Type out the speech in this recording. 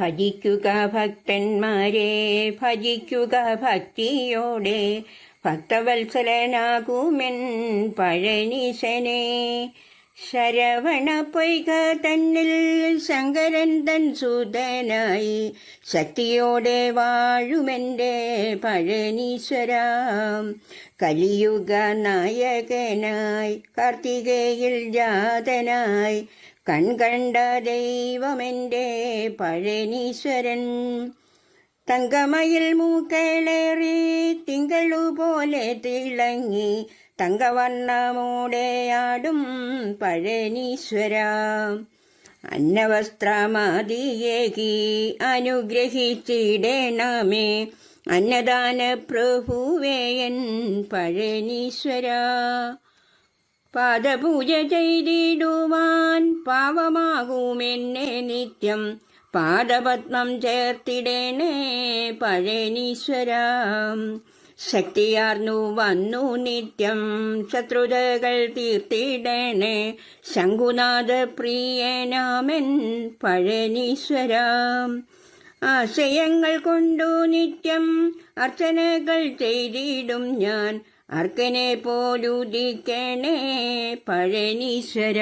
ഭജിക്കുക ഭക്തന്മാരെ ഭജിക്കുക ഭക്തിയോടെ. ഭക്തവത്സലനാകുമെൻ പഴനിശനെ. ശരവണ പൊയ്ക തന്നിൽ ശങ്കരൻ തൻ സുതനായി. ശക്തിയോടെ വാഴുമെന്റെ പഴനീശ്വരാം. കലിയുഗ നായകനായി കാർത്തികയിൽ ജാതനായി. കൺകണ്ട ദൈവമെന്റെ പഴനീശ്വരൻ. തങ്കമയിൽ മൂക്കളേറി തിങ്കളുപോലെ തിളങ്ങി തങ്കവർണമോടെയാടും പഴനീശ്വര. അന്നവസ്ത്രമാതിയേകി അനുഗ്രഹിച്ചിടണമേ അന്നദാന പ്രഭുവേയൻ പഴനീശ്വര. പാദപൂജ ചെയ്തിടുവാൻ പാവമാകുമെന്നെ നിത്യം. പാദപത്മം ചേർത്തിടേണേ പഴനീശ്വര ശക്തിയാർന്നു വന്നു നിത്യം. ശത്രുതകൾ തീർത്തിടേണേ ശംഖുനാഥ പ്രിയനാമൻ പഴനീശ്വര ആശയങ്ങൾ കൊണ്ടു നിത്യം അർച്ചനകൾ ചെയ്തിടും ഞാൻ. അർക്കനെ പോലുദിക്കണേ പഴനീശ്വര.